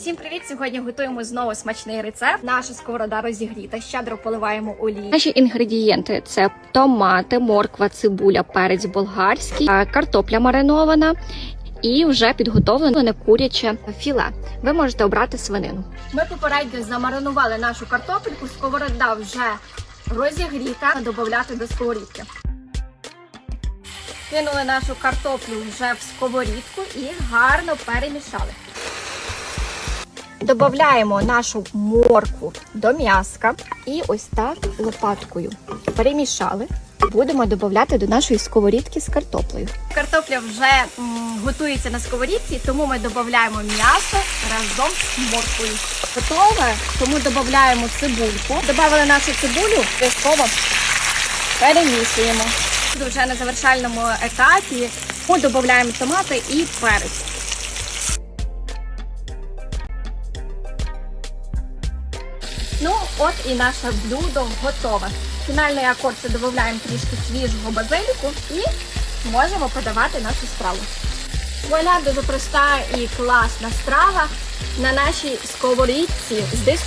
Всім привіт! Сьогодні готуємо знову смачний рецепт. Наша сковорода розігріта, щедро поливаємо олією. Наші інгредієнти це томати, морква, цибуля, перець болгарський, е, картопля маринована і вже підготовлене куряче філе. Ви можете обрати свинину. Ми попередньо замаринували нашу картопельку. Сковорода вже розігріта. Додати до сковорідки. Кинули нашу картоплю вже в сковорідку і гарно перемішали. Додаємо нашу моркву до м'яска і ось так лопаткою перемішали. Будемо додати до нашої сковорідки з картоплею. Картопля вже готується на сковорідці, тому ми додаємо м'ясо разом з морквою. Готове, тому додаємо цибульку. Добавили нашу цибулю, обов'язково перемішуємо. Вже на завершальному етапі ми додаємо томати і перець. Ну, от і наше блюдо готове. Фінальний акорд це додаємо трішки свіжого базиліку і можемо подавати нашу страву. Вона дуже проста і класна страва на нашій сковорідці з диску.